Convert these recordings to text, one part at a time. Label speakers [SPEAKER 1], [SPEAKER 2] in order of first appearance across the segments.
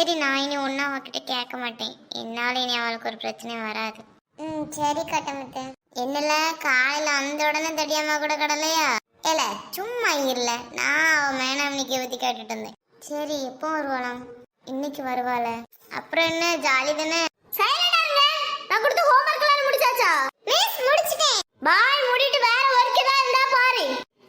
[SPEAKER 1] சரி நான் இனி ஒன்றும் அவகிட்ட கேட்க மாட்டேன். என்னால் இனி அவளுக்கு ஒரு பிரச்சனையும் வராது. ம் சரி கட்டமுத்து. என்னல காலையில் அந்த உடனே தடியாமா கூட கடலையா? ஏல சும்மா இருல. நான் அவ மேனாமணிக்கு ஊற்றி கேட்டுட்டு இருந்தேன். சரி எப்போ வருவாளாம். இன்னைக்கு வருவாள. அப்புறம் என்ன ஜாலி தானே? நான் கொடுத்த ஹோம்வொர்க் எல்லாம் முடிச்சாச்சா மிஸ் முடிச்சிட்டேன் பாய் மூடிட்டு வேற ஒர்க் ஏதாவது இருந்தா பாரு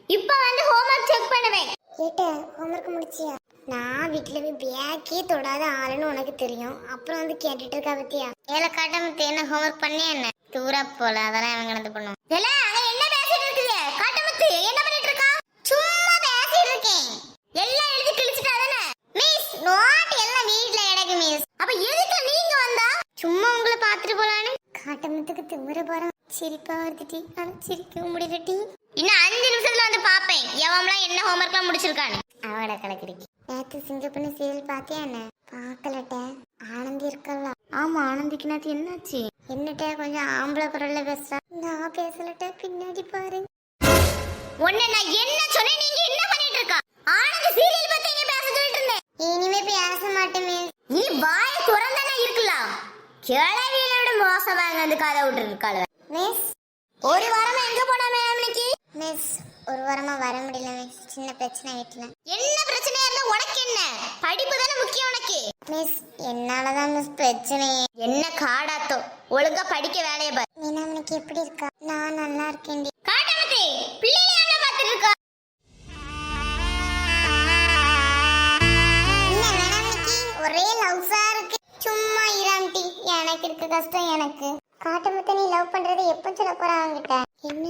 [SPEAKER 1] இப்போ வந்து ஹோம்வொர்க் செக் பண்ணுவேன் கேட்ட ஹோம்வொர்க் முடிச்சியா நான் வீட்ல போய் பேக்கே தொடாத ஆளுன்னு உனக்கு தெரியும். அப்புறம் வந்து கேட்டுட்டு இருக்கா பத்தியா? ஏல காட்டமுத்து என்ன ஹோம்வொர்க் பண்ணி என்ன? தூரா போல அதெல்லாம் பண்ணுவோம் ஏல அங்க என்ன பேசிட்டு இருக்குது? காட்டமுத்து என்ன பண்ணிட்டு இருக்கா? சும்மா பேசிட்டு இருக்கேன். எல்லாம் எழுதி கிழிச்சிட்டா தானே? மிஸ் நோட் எல்லாம் வீட்ல கிடக்கு மிஸ் அப்ப எதுக்கு நீங்க வந்தா? சும்மா உங்களை பார்த்துட்டு போலான்னு. காட்டமத்துக்கு திமுற போறான். சிரிப்பா வருதுடி. ஆனா சிரிக்கவும் முடியலடி. இன்னும் அஞ்சு நிமிஷத்துல வந்து பாப்பேன் எவன்லாம் என்ன ஹோம்ஒர்க்லாம் முடிச்சிருக்கான்னு. அவட கலக்கிருக்கு நேத்து சிங்கப்பண்ண சீரியல் பாத்தியா என்ன? பாக்கலட்ட. ஆனந்தி இருக்கல்ல. ஆமா ஆனந்திக்கு நேத்து என்னாச்சு? என்னட்ட கொஞ்சம் ஆம்பளை குரல்ல பேசுறா. நான் பேசலட்ட பின்னாடி பாரு. உன்னை நான் என்ன சொன்னேன்? நீங்க என்ன பண்ணிட்டு இருக்கா? ஆனந்த் சீரியல் பத்தி இங்க பேச சொல்லிட்டு இருந்தேன். இனிமே பேச மாட்டேன் நீ வாய துறந்தானே இருக்கலாம். கிளவியோட மோசமாக வந்து கதை விட்டு இருக்காள. மிஸ் ஒரு வாரமா எங்க போனா மேடம் இன்னைக்கு? மிஸ் ஒரு வாரமா வர முடியல மிஸ் சின்ன பிரச்சனை வீட்ல என்ன பிரச்சனையா இருந்தா உனக்கு என்ன? படிப்பு தானே முக்கியம் உனக்கு. மிஸ் என்னாலதான் மிஸ் பிரச்சனை. என்ன காடாத்தோ. ஒழுங்கா படிக்க வேலையை பாரு. மீனா உனக்கு எப்படி இருக்கா? நான் நல்லா இருக்கேன் காட்டாமத்தே இருக்கா என்ன மேடம் ஒரே லவ்ஸா இருக்கு. சும்மா இராம்டி எனக்கு இருக்க கஷ்டம் எனக்கு. காட்டமுத்த நீ லவ் பண்றதை எப்ப சொல்ல போறா என்ன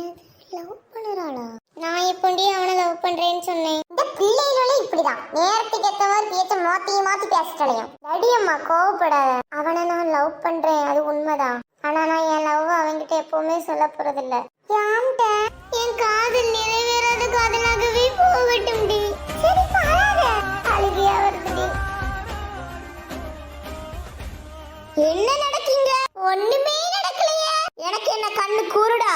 [SPEAKER 1] லவ் பண்ணுறாளா? நான் எப்போண்டி அவனை லவ் பண்றேன்னு சொன்னேன். இந்த பிள்ளைகளே இப்படிதான். நேரத்துக்கு ஏத்த மாதிரி பேச்ச மாத்தி மாத்தி பேசிட்டலையும் நடியம்மா கோவப்படாத அவனை நான் லவ் பண்றேன். அது உண்மைதான். ஆனா நான் என் லவ் அவன்கிட்ட எப்பவுமே சொல்ல போறதில்ல. யாம்ட என் காதல் நிறைவேறாத காதலாகவே போகட்டும் டி. சரி பாராத. அழுகையா வருதுடி என்ன நடக்கீங்க? ஒண்ணுமே நடக்கலையே. எனக்கு என்ன கண்ணு கூறுடா?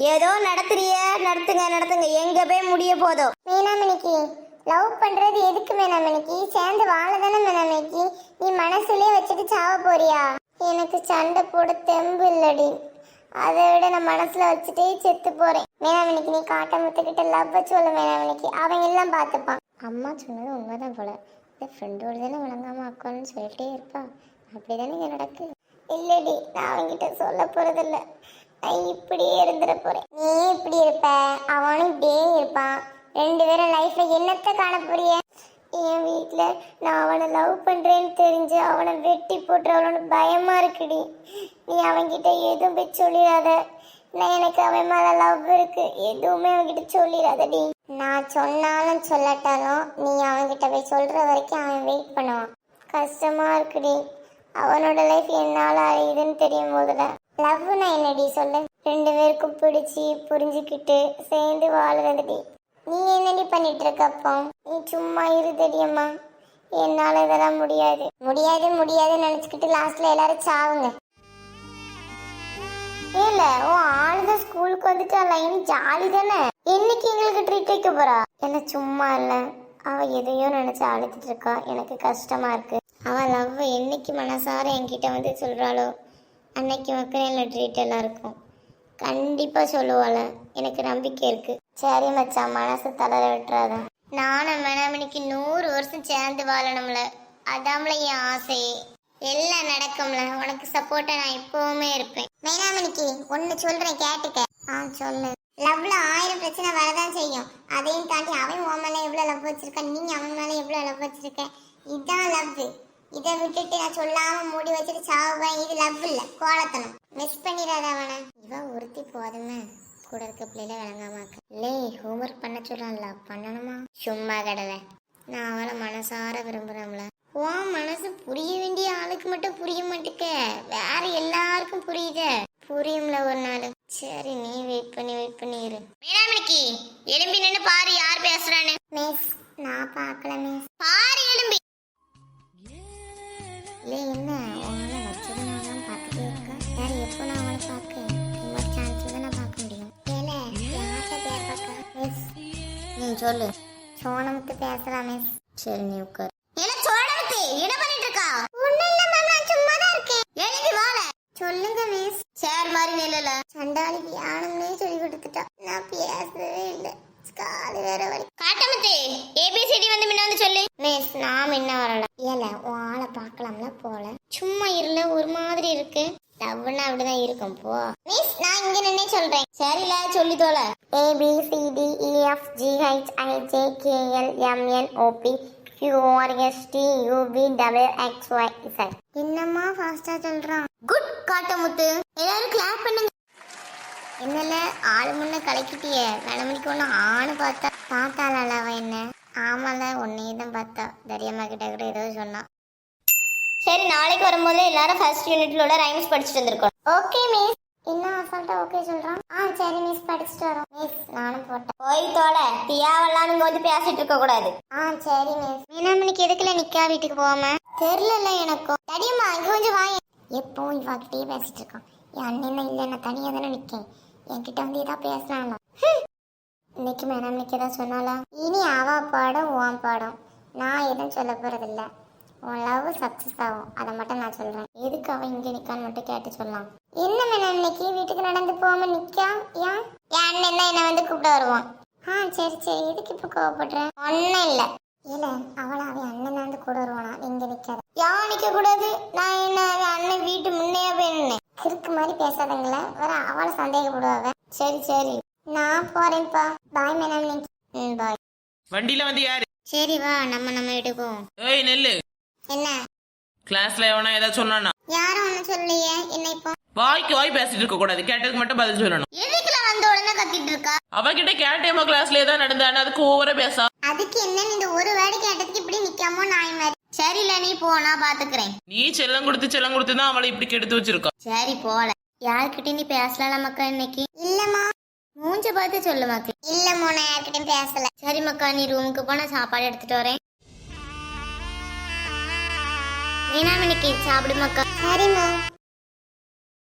[SPEAKER 1] ஏதோ நடத்துறிய நடத்துங்க நடத்துங்க. எங்க போய் முடிய போதோ. மீனாமணிக்கு லவ் பண்றது எதுக்கு மீனாமணிக்கு? சேர்ந்து வாழ தானே மீனாமணிக்கு? நீ மனசுலயே வச்சுட்டு சாவ போறியா? எனக்கு சண்டை போட தெம்பு இல்லடி. அதை விட நான் மனசுல வச்சுட்டே செத்து போறேன். மீனாமணிக்கு நீ காட்டமுத்துக்கிட்ட லவ் சொல்ல மீனாமணிக்கு. அவன் எல்லாம் பார்த்துப்பான். அம்மா சொன்னது உண்மைதான் போல. இந்த ஃப்ரெண்டோட தானே வழங்காம அக்கான்னு சொல்லிட்டே இருப்பா. அப்படிதானே இங்க நடக்கு? இல்லடி நான் அவங்கிட்ட சொல்ல போறதில்ல. இப்படியே இருந்துட போறேன். நீ இப்படி இருப்ப? அவனும் இப்படியே இருப்பான். ரெண்டு பேரும் லைஃப்ல என்னத்த காண போறிய? என் வீட்டுல நான் அவனை லவ் பண்றேன்னு தெரிஞ்சு அவனை வெட்டி போட்டுறவனு பயமா இருக்குடி. நீ அவன்கிட்ட எதுவும் போய் சொல்லிடாத. நான் எனக்கு அவன் மேல லவ் இருக்கு. எதுவுமே அவன்கிட்ட சொல்லிடாதடி. நான் சொன்னாலும் சொல்லட்டாலும் நீ அவன்கிட்ட போய் சொல்ற வரைக்கும் அவன் வெயிட் பண்ணுவான். கஷ்டமா இருக்குடி. அவனோட லைஃப் என்னால அழியுதுன்னு தெரியும் போதுல லவ்னா என்னடி சொல்லு? ரெண்டு பேருக்கும் பிடிச்சி புரிஞ்சுக்கிட்டு சேர்ந்து வாழுறதுடி. நீ என்னடி பண்ணிட்டு இருக்க அப்போ? நீ சும்மா இருதடியம்மா என்னால இதெல்லாம் முடியாது. முடியாது முடியாதுன்னு நினைச்சுக்கிட்டு லாஸ்ட்ல எல்லாரும் சாவுங்க. இல்ல ஓ ஆளுதான் ஸ்கூலுக்கு வந்துட்டாளா இனி ஜாலி தானே என்னைக்கு எங்களுக்கு ட்ரீட் வைக்க போறா? என்ன சும்மா இல்ல. அவ எதையோ நினைச்சு அழுதுட்டு இருக்கா. எனக்கு கஷ்டமா இருக்கு. அவ லவ் என்னைக்கு மனசார என்கிட்ட வந்து சொல்றாளோ? அன்னைக்கு மக்கள் ட்ரீட் எல்லாம் இருக்கும். கண்டிப்பாக சொல்லுவாள். எனக்கு நம்பிக்கை இருக்கு. சரி மச்சான் மனசு தளர விட்டுறாதான் நானும் மனமணிக்கு நூறு வருஷம் சேர்ந்து வாழணும்ல. அதாம்ல என் ஆசையே எல்லாம் நடக்கும்ல. உனக்கு சப்போர்ட்டா நான் எப்பவுமே இருப்பேன். மேனாமணிக்கு ஒன்னு சொல்றேன் கேட்டுக்க. ஆ சொல்லு. லவ்ல ஆயிரம் பிரச்சனை வரதான் செய்யும். அதையும் தாண்டி அவன் உன் மேல எவ்வளவு லவ் வச்சிருக்க நீங்க அவன் மேல எவ்வளவு லவ் வச்சிருக்க? இதான் லவ் இதை விட்டுட்டு நான் சொல்லாம மூடி வச்சுட்டு சாவுவேன். இது லவ் இல்ல. கோலத்தனம். மிஸ் பண்ணிடாத அவனை. இவன் ஒருத்தி போதுமே. கூட இருக்க பிள்ளைல விளங்காமாக்க லே ஹோம்ஒர்க் பண்ண சொல்றான்ல பண்ணணுமா? சும்மா கடலை. நான் அவளை மனசார விரும்புறேன்ல. உன் மனசு புரிய வேண்டிய ஆளுக்கு மட்டும் புரிய மாட்டேக்க. வேற எல்லாருக்கும் புரியுத. புரியும்ல ஒரு நாள். சரி நீ வெயிட் பண்ணி வெயிட் பண்ணி இரு. எலும்பி நின்னு பாரு யார் பேசுறான்னு. மிஸ் நான் பார்க்கலமே ம் சொல்லு. சோனமுத்து பேசுறா சரி நீ உட்கார். என்ன சோனமுத்து? என்ன பண்ணிட்டு இருக்கா ஒண்ணு இல்ல மேம் நான் சும்மா தான் இருக்கேன். எழுதி வாழ சொல்லுங்க மிஸ் சேர் மாதிரி நில்லல. சண்டாளி ஆனந்தே சொல்லி கொடுத்துட்டா. நான் பேசவே இல்லை. காது வேற வலி. காட்டமுத்து ஏபிசிடி வந்து முன்ன வந்து சொல்லு. மிஸ் நான் முன்ன வரல. ஏல உன் ஆளை பார்க்கலாம்ல போல. சும்மா இருல ஒரு மாதிரி இருக்கு. டவுன்னா அப்படிதான் இருக்கும் போ. மிஸ் நான் இங்க நின்னே சொல்றேன். சரில சொல்லி தோல A B C D F G H I J K L M N O P Q R S T U V W X Y Z என்னம்மா ஃபாஸ்டா சொல்றான்? குட் காட்டமுத்து எல்லாரும் கிளாப் பண்ணுங்க. என்னல ஆளு முன்ன கலக்கிட்டியே. வேணமணிக்கு ஒன்று ஆணு பார்த்தா. பார்த்தாள அவ என்ன? ஆமால உன்னையே தான் பார்த்தா. தரியம்மா கிட்ட கூட ஏதோ சொன்னா சரி நாளைக்கு வரும்போது எல்லாரும் ஃபர்ஸ்ட் யூனிட்ல உள்ள ரைம்ஸ் படிச்சுட்டு வந்திருக்கோம் ஓகே மிஸ் என்ன அசால்ட்டா ஓகே சொல்றான்? ஆ சரி மிஸ் படிச்சுட்டு வரோம். மிஸ் நானும் போட்டேன். போய் தோல தியாவெல்லாம் நீங்க வந்து பேசிட்டு இருக்க கூடாது. ஆ சரி மிஸ் மீனாமணிக்கு எதுக்குல நிக்கா வீட்டுக்கு போகாம? தெரியல எனக்கும் தடியம்மா இங்க கொஞ்சம் வாங்க எப்பவும் இவாக்கிட்டே பேசிட்டு இருக்கான் என் அண்ணன் இல்லை நான் தனியாக தானே நிற்கேன் என்கிட்ட வந்து ஏதாவது பேசினாலாம் இன்னைக்கு மேடம் ஏதாவது சொன்னாலா இனி அவா பாடம் உன் பாடம். நான் எதுவும் சொல்ல போகிறதில்ல உன் லவ் சக்ஸஸ் ஆகும். அதை மட்டும் நான் சொல்றேன். எதுக்கு அவன் இங்கே நிக்கான்னு மட்டும் கேட்டு சொல்லலாம். என்ன மேடம் இன்னைக்கு? வீட்டுக்கு நடந்து போகாம நிக்கா ஏன்? என் அண்ணன் தான் என்ன வந்து கூப்பிட வருவான். ஆ சரி சரி. எதுக்கு இப்ப கோவப்படுறேன் ஒன்னும் இல்ல. இல்ல அவள அவன் அண்ணன் வந்து கூட வருவானா? இங்க நிக்காத. யான் நிக்க கூடாது? நான் என்ன அவன் அண்ணன் வீட்டு முன்னையா போய் நின்னேன் கிறுக்கு மாதிரி பேசாதங்கள. வேற அவளை சந்தேகப்படுவாங்க சரி சரி. நான் போறேன்ப்பா. பாய் மேடம் ம் பாய்
[SPEAKER 2] வண்டியில வந்து யாரு?
[SPEAKER 1] சரி வா. நம்ம நம்ம வீட்டுக்கு போவோம்
[SPEAKER 2] ஏய் நெல்லு.
[SPEAKER 1] என்ன?
[SPEAKER 2] கிளாஸ்ல எவனா ஏதாவது சொன்னானா?
[SPEAKER 1] யாரும் ஒன்றும் சொல்லலையே. என்ன இப்போ?
[SPEAKER 2] வாய்க்கு வாய் பேசிட்டு இருக்க கூடாது. கேட்டதுக்கு மட்டும் பதில் சொல்லணும்.
[SPEAKER 1] எதுக்குல வந்த உடனே கத்திட்டு இருக்கா?
[SPEAKER 2] அவகிட்ட கேட்டேமா கிளாஸ்ல ஏதாவது நடந்தானு அதுக்கு ஓவரா பேசா.
[SPEAKER 1] அதுக்கு என்ன இந்த ஒரு வேர்டு கேட்டதுக்கு இப்படி நிக்காமோ நாய் மாதிரி? சரில நீ போ நான் பாத்துக்கிறேன்.
[SPEAKER 2] நீ செல்லம் கொடுத்து செல்லம் கொடுத்து தான் அவளை இப்படி கெடுத்து வச்சிருக்கா.
[SPEAKER 1] சரி போல. யார்கிட்ட நீ பேசலாம் நமக்கா இன்னைக்கு? இல்லம்மா. மூஞ்ச பார்த்து சொல்லு மக்கள். இல்லம்மா நான் யார்கிட்டயும் பேசல. சரி மக்கா நீ ரூமுக்கு போனா சாப்பாடு எடுத்துட்டு வரேன். வீணாமணிக்கு சாப்பிடு மக்கா சரிம்மா